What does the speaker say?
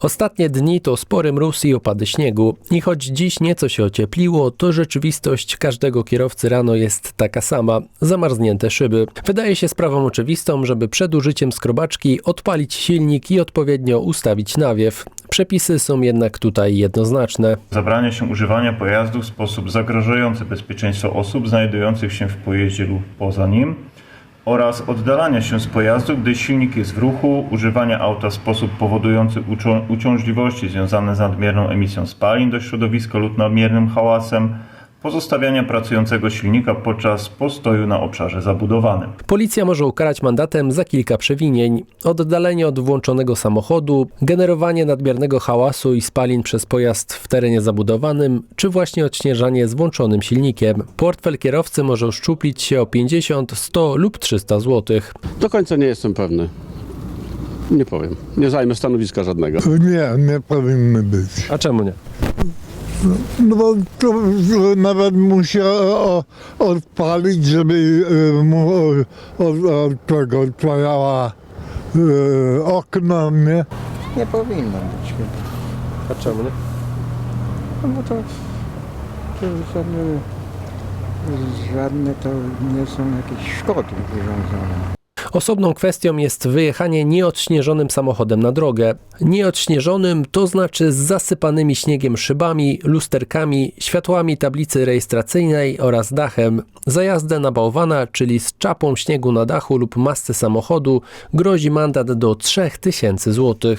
Ostatnie dni to spory mróz i opady śniegu. I choć dziś nieco się ociepliło, to rzeczywistość każdego kierowcy rano jest taka sama zamarznięte szyby. Wydaje się sprawą oczywistą, żeby przed użyciem skrobaczki odpalić silnik i odpowiednio ustawić nawiew. Przepisy są jednak tutaj jednoznaczne. Zabrania się używania pojazdu w sposób zagrażający bezpieczeństwo osób znajdujących się w pojeździe lub poza nim oraz oddalania się z pojazdu, gdy silnik jest w ruchu, używania auta w sposób powodujący uciążliwości związane z nadmierną emisją spalin do środowiska lub nadmiernym hałasem, pozostawiania pracującego silnika podczas postoju na obszarze zabudowanym. Policja może ukarać mandatem za kilka przewinień: oddalenie od włączonego samochodu, generowanie nadmiernego hałasu i spalin przez pojazd w terenie zabudowanym, czy właśnie odśnieżanie z włączonym silnikiem. Portfel kierowcy może uszczuplić się o 50, 100 lub 300 zł. Do końca nie jestem pewny. Nie powiem. Nie zajmę stanowiska żadnego. Nie, nie powinny być. A czemu nie? No bo to e, nawet muszę o, odpalić, żeby e, mu od, od tego otwierała e, okno, nie? Nie powinno być chyba. A czemu nie? No bo to, to żadne, żadne to nie są jakieś szkody wyrządzone. Osobną kwestią jest wyjechanie nieodśnieżonym samochodem na drogę. Nieodśnieżonym to znaczy z zasypanymi śniegiem szybami, lusterkami, światłami tablicy rejestracyjnej oraz dachem. Za jazdę na bałwana, czyli z czapą śniegu na dachu lub masce samochodu, grozi mandat do 3000 zł.